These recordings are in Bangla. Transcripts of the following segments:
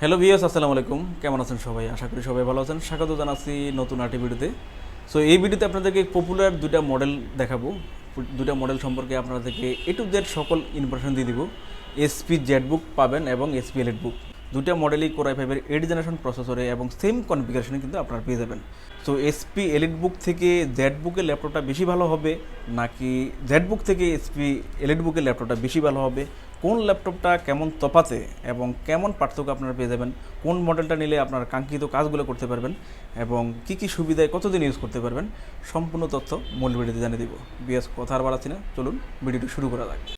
হ্যালো ভিওস আসসালামু আলাইকুম। কেমন আছেন সবাই? আশা করি সবাই ভালো আছেন। স্বাগত জানাচ্ছি নতুন আটি ভিডিওতে। সো এই ভিডিওতে আপনাদেরকে পপুলার দুটা মডেল দেখাবো। দুটা মডেল সম্পর্কে আপনাদেরকে এ টু জেড সকল ইনফরমেশন দিয়ে দিব। এসপি জেড বুক পাবেন এবং এসপি এলেট বুক দুটা মডেলই কোরাই ফাইভের এইট জেনারেশন প্রসেসরে এবং সেম কনফিগারেশনে কিন্তু আপনারা পেয়ে যাবেন। সো এসপি এলিট বুক থেকে জেড বুকের ল্যাপটপটা বেশি ভালো হবে, নাকি জেড বুক থেকে এসপি এলিট বুকের ল্যাপটপটা বেশি ভালো হবে? কোন ল্যাপটপটা কেমন তফাতে এবং কেমন পার্থক্য আপনারা পেয়ে যাবেন? কোন মডেলটা নিলে আপনার কাঙ্ক্ষিত কাজগুলো করতে পারবেন? এবং কি কি সুবিধায় কতদিন ইউজ করতে পারবেন? সম্পূর্ণ তথ্য মূল ভিডিওতে জানিয়ে দিব। বিএস কথা আর বাড়াচ্ছি না। চলুন, ভিডিওটি শুরু করা যাক।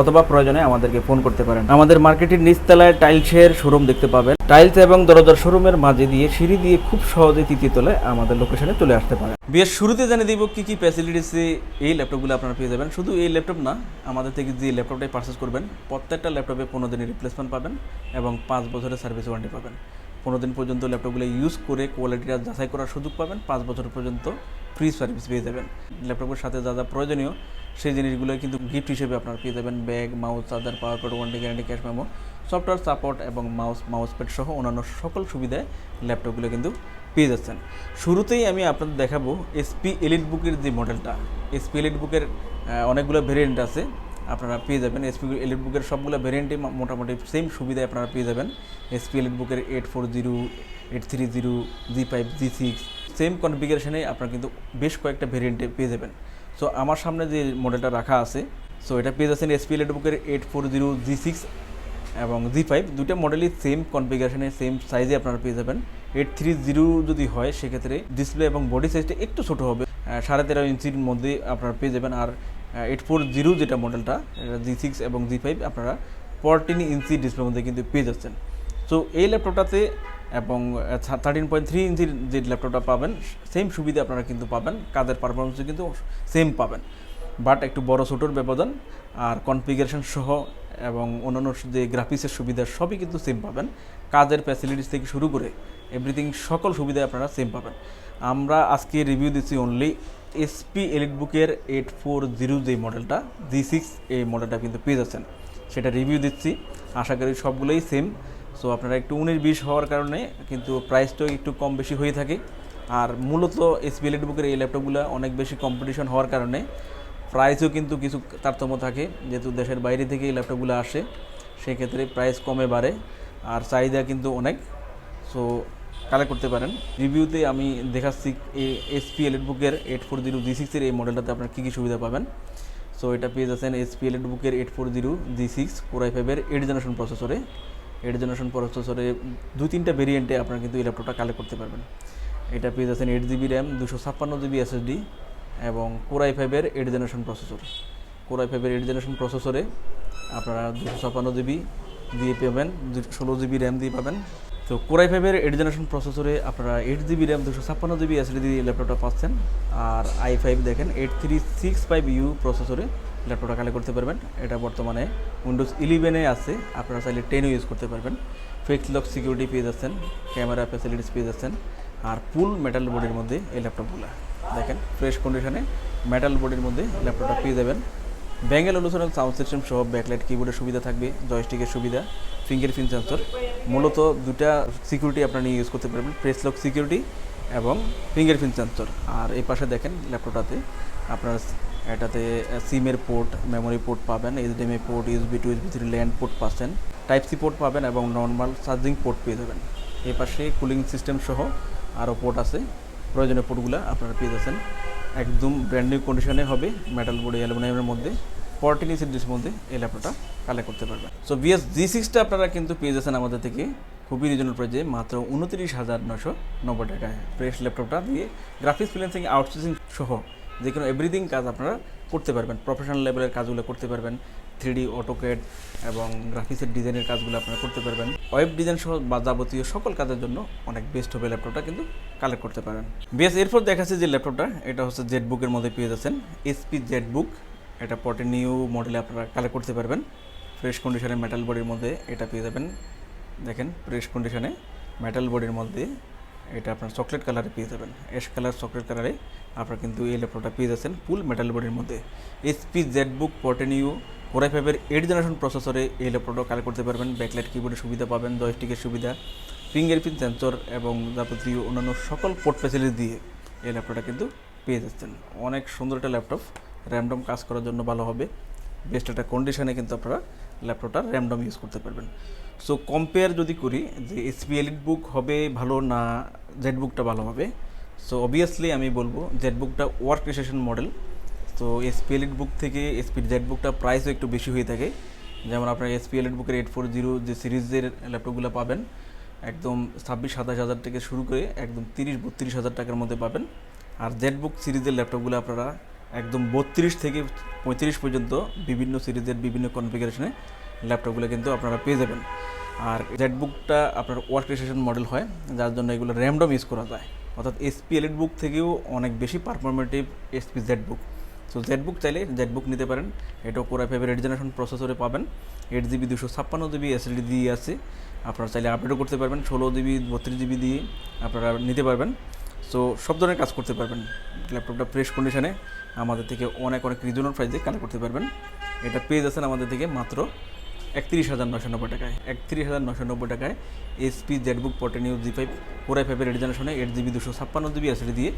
অথবা প্রয়োজনে আমাদেরকে ফোন করতে পারেন। আমাদের মার্কেটের নিচতলায় টাইলসের শোরুম দেখতে পাবেন। টাইলস এবং দরজার শোরুমের মাঝে দিয়ে সিঁড়ি দিয়ে খুব সহজে তৃতীয় তলায় আমাদের লোকেশনে চলে আসতে পারেন বিয়ের শুরুতে জানিয়ে দিব কি কি ফ্যাসিলিটিসে এই ল্যাপটপগুলো আপনারা পেয়ে যাবেন। শুধু এই ল্যাপটপ না, আমাদের থেকে যে ল্যাপটপটাই পারচেস করবেন, প্রত্যেকটা ল্যাপটপে পনেরো দিনের রিপ্লেসমেন্ট পাবেন এবং পাঁচ বছরের সার্ভিস ওয়ারেন্টি পাবেন। পনেরো দিন পর্যন্ত ল্যাপটপগুলো ইউজ করে কোয়ালিটিটা যাচাই করার সুযোগ পাবেন, পাঁচ বছর পর্যন্ত ফ্রি সার্ভিস পেয়ে যাবেন। ল্যাপটপের সাথে যা যা প্রয়োজনীয়, সেই জিনিসগুলো কিন্তু গিফট হিসেবে আপনারা পেয়ে যাবেন। Bag mouse charger power point warranty guarantee cash memo software support এবং মাউস মাউস প্যাড সহ অন্যান্য সকল সুবিধায় ল্যাপটপগুলো কিন্তু পেয়ে যাচ্ছেন। শুরুতেই আমি আপনাদের দেখাবো এসপি এলিট বুকের যে মডেলটা এসপি এলিট বুকের অনেকগুলো ভেরিয়েন্ট আছে। আপনারা পেয়ে যাবেন। এসপি এলিট বুকের সবগুলো ভেরিয়েন্টই মোটামুটি সেম সুবিধায় আপনারা পেয়ে যাবেন। এসপি এলিট বুকের eight four zero eight three zero G five G six same কনফিগারেশনে আপনারা কিন্তু বেশ কয়েকটা ভেরিয়েন্টে পেয়ে যাবেন। সো আমার সামনে যে মডেলটা রাখা আছে সো এটা পেয়ে যাচ্ছেন এসপি এলিট বুকের eight four zero G six এবং জি ফাইভ দুটো মডেলই সেম কনফিগারেশনে সেম সাইজে আপনারা পেয়ে যাবেন। এইট থ্রি জিরো যদি হয়, সেক্ষেত্রে ডিসপ্লে এবং বডি সাইজটা একটু ছোটো হবে। সাড়ে তেরো ইঞ্চির মধ্যে আপনারা পেয়ে যাবেন। আর এইট ফোর জিরো যেটা মডেলটা জি সিক্স এবং জি ফাইভ, আপনারা ফোরটিন ইঞ্চি ডিসপ্লের মধ্যে কিন্তু পেয়ে যাচ্ছেন। সো এই ল্যাপটপটাতে এবং থার্টিন পয়েন্ট থ্রি ইঞ্চির যে ল্যাপটপটা পাবেন সেম সুবিধা আপনারা কিন্তু পাবেন। কাজের পারফরমেন্সও কিন্তু সেম পাবেন। বাট একটু বড় ছোটোর ব্যবধান, আর কনফিগারেশন সহ এবং অন্যান্য যে গ্রাফিক্সের সুবিধা, সবই কিন্তু সেম পাবেন। কাজের ফ্যাসিলিটিস থেকে শুরু করে এভরিথিং, সকল সুবিধা আপনারা সেম পাবেন। আমরা আজকে রিভিউ দিচ্ছি অনলি এসপি এলিট বুকের এইট ফোর জিরো যে মডেলটা জি সিক্স এই মডেলটা কিন্তু পেয়ে যাচ্ছেন। সেটা রিভিউ দিচ্ছি, আশা করি সবগুলোই সেম সো আপনারা একটু উনিশ বিশ হওয়ার কারণে কিন্তু প্রাইসটাও একটু কম বেশি হয়ে থাকে। আর মূলত এসপি এলিট বুকের এই ল্যাপটপগুলো অনেক বেশি কম্পিটিশন হওয়ার কারণে প্রাইসও কিন্তু কিছু তারতম্য থাকে। যেহেতু দেশের বাইরে থেকে এই ল্যাপটপগুলো আসে, সেক্ষেত্রে প্রাইস কমে বাড়ে, আর চাহিদা কিন্তু অনেক। সো কালেক্ট করতে পারেন। রিভিউতে আমি দেখাচ্ছি এসপি এলিট বুকের এইট ফোর জিরো জি সিক্সের এই মডেলটাতে আপনার কী কী সুবিধা পাবেন। সো এটা পেয়ে যাচ্ছেন এসপি এলিট বুকের eight four zero G six core i ফাইভের এইট জেনারেশন প্রসেসরে এইট জেনারেশন প্রসেসরে দুই তিনটা ভেরিয়েন্টে আপনারা কিন্তু এই ল্যাপটপটা কালেক্ট করতে পারবেন। এটা পেয়ে যাচ্ছেন এইট জিবি র্যাম দুশো ছাপ্পান্ন জিবি এসএসডি এবং কোরাই ফাইভের eight generation processor core i ফাইভের এইট জেনারেশন প্রসেসরে আপনারা দুশো ছাপ্পান্ন জিবি দিয়ে পাবেন ষোলো জিবি র্যাম দিয়ে পাবেন। তো কোরাই ফাইভের এইট জেনারেশন প্রসেসরে আপনারা এইট জিবি র্যাম দুশো ছাপ্পান্ন জিবি এসডি দিয়ে ল্যাপটপটা পাচ্ছেন। আর আই ফাইভ দেখেন eight three six five U প্রসেসরে ল্যাপটপটা কালেক্ট করতে পারবেন। এটা বর্তমানে উইন্ডোজ ইলেভেনে আছে, আপনারা চাইলে টেনও ইউজ করতে পারবেন। ফেক্স লক সিকিউরিটি পেয়ে যাচ্ছেন ক্যামেরা ফ্যাসিলিটিস পেয়ে যাচ্ছেন, আর ফুল মেটাল বডির মধ্যে এই ল্যাপটপগুলো দেখেন ফ্রেশ কন্ডিশনে মেটাল বডির মধ্যে ল্যাপটপটা পেয়ে যাবেন। ব্যাঙ্গেল অনুসরণ সাউন্ড সিস্টেম সহ ব্যাকলাইট কিবোর্ডের সুবিধা থাকবে জয়স্টিকের সুবিধা ফিঙ্গার ফিঙ্গারপ্রিন্ট সেন্সর মূলত দুটা সিকিউরিটি আপনারা ইউজ করতে পারবেন প্রেস লক সিকিউরিটি এবং ফিঙ্গার ফিঙ্গারপ্রিন্ট সেন্সর আর এই পাশে দেখেন ল্যাপটপটাতে আপনার এটাতে সিমের পোর্ট মেমোরি পোর্ট পাবেন HDMI port USB two USB three LAN port পাচ্ছেন টাইপ সি পোর্ট পাবেন এবং নর্মাল চার্জিং পোর্ট পেয়ে যাবেন। এই পাশে কুলিং সিস্টেম সহ আরও পোর্ট আছে, প্রয়োজনীয় পোর্টগুলো আপনারা পেয়ে যাচ্ছেন। একদম ব্র্যান্ড নিউ কন্ডিশনে হবে মেটাল বডি অ্যালুমিনিয়ামের মধ্যে ফোরটিন সিরিজের মধ্যে এই ল্যাপটপটা কালেক্ট করতে পারবেন সো বিএস জি সিক্সটা আপনারা কিন্তু পেয়ে যাচ্ছেন আমাদের থেকে খুবই রিজনেবল প্রাইজে মাত্র উনত্রিশ হাজার নশো নব্বই টাকায়। ফ্রেশ ল্যাপটপটা দিয়ে গ্রাফিক্স ফিলেন্সিং আউটসোর্সিং সহ যে কোনো এভরিথিং কাজ আপনারা করতে পারবেন। প্রফেশনাল লেভেলের কাজগুলো করতে পারবেন। থ্রিডি অটোকেড এবং গ্রাফিক্সের ডিজাইনের কাজগুলো আপনারা করতে পারবেন। ওয়েব ডিজাইন সহ বা যাবতীয় সকল কাজের জন্য অনেক বেস্ট হবে ল্যাপটপটা কিন্তু কালেক্ট করতে পারেন। বেশ এরপর দেখাচ্ছে যে ল্যাপটপটা এটা হচ্ছে জেড বুকের মধ্যে পেয়ে যাচ্ছেন। এসপি জেড বুক এটা পটে নিউ মডেলে আপনারা কালেক্ট করতে পারবেন। ফ্রেশ কন্ডিশনে মেটাল বডির মধ্যে এটা পেয়ে যাবেন। দেখেন ফ্রেশ কন্ডিশনে মেটাল বডির মধ্যে এটা আপনার চকলেট কালারে পেয়ে যাবেন। অ্যাশ কালার চকলেট কালারে আপনারা কিন্তু এই ল্যাপটপটা পেয়ে যাচ্ছেন ফুল মেটাল বডির মধ্যে। এসপি জেড বুক পটেনিউ কোরাই ফাইভের এইট জেনারেশন প্রসেসরে এই ল্যাপটপটা কালেক্ট করতে পারবেন। ব্যাকলাইট কিবোর্ডের সুবিধা পাবেন জয়স্টিকের সুবিধা ফিঙ্গারপ্রিন্ট সেন্সর এবং যাবতীয় অন্যান্য সকল পোর্ট ফ্যাসিলিটি দিয়ে এই ল্যাপটপটা কিন্তু পেয়ে যাচ্ছেন। অনেক সুন্দর একটা ল্যাপটপ। র্যামডম কাজ করার জন্য ভালো হবে। বেস্ট একটা কন্ডিশনে কিন্তু আপনারা ল্যাপটপটা র্যামডম ইউজ করতে পারবেন। সো কম্পেয়ার যদি করি যে এসপি এলিট বুক হবে ভালো না জেড বুকটা ভালো হবে সো অবভিয়াসলি আমি বলব জেড বুকটা ওয়ার্ক রেসেশন মডেল তো এসপি এলিট বুক থেকে এসপি জেড বুকটা প্রাইসও একটু বেশি হয়ে থাকে। যেমন আপনার এসপি এলিট বুকের এইট ফোর জিরো যে সিরিজের ল্যাপটপগুলো পাবেন, একদম ছাব্বিশ, সাতাশ হাজার থেকে শুরু করে একদম তিরিশ, বত্রিশ হাজার টাকার মধ্যে পাবেন। আর জেড বুক সিরিজের ল্যাপটপগুলো আপনারা একদম বত্রিশ থেকে পঁয়ত্রিশ পর্যন্ত বিভিন্ন সিরিজের বিভিন্ন কনফিগারেশনে ল্যাপটপগুলো কিন্তু আপনারা পেয়ে যাবেন। আর জেড বুকটা আপনার ওয়ার্ক রেজিস্ট্রেশন মডেল হয়, যার জন্য এগুলো র্যামডম ইউজ করা যায়। অর্থাৎ এসপি এলিট বুক থেকেও অনেক বেশি performative HP Z book so Z book চাইলে জেড বুক নিতে পারেন। এটাও কোরা ফাইভের এইট জেনারেশন প্রসেসরে পাবেন। এইট জিবি দুশো ছাপ্পান্ন জিবি এসএসডি দিয়ে আছে। আপনারা চাইলে আপডেটও করতে পারবেন। ষোলো জিবি বত্রিশ জিবি দিয়ে আপনারা নিতে পারবেন। সো সব ধরনের কাজ করতে পারবেন। ল্যাপটপটা ফ্রেশ কন্ডিশনে আমাদের থেকে অনেক অনেক রিজনাল প্রাইসে কালেক্ট করতে পারবেন। এটা পেয়ে যাচ্ছেন আমাদের থেকে মাত্র একত্রিশ হাজার নশো নব্বই টাকায়। একত্রিশ হাজার নশো নব্বই টাকায় এসপি জেডবুক পটেনিউ জি ফাইভ ফোর আই ফাইভের রিজনেশনে এইট জিবি দুশো ছাপ্পান্ন জিবি এসডি দিয়ে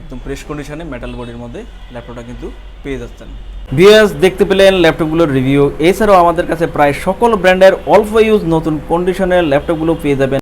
একদম ফ্রেশ কন্ডিশনে মেটাল বডির মধ্যে ল্যাপটপটা কিন্তু পেয়ে যাচ্ছেন। বিএস দেখতে পেলেন ল্যাপটপগুলোর রিভিউ এছাড়াও আমাদের কাছে প্রায় সকল ব্র্যান্ডের অল্প ইউজ নতুন কন্ডিশনের ল্যাপটপগুলো পেয়ে যাবেন।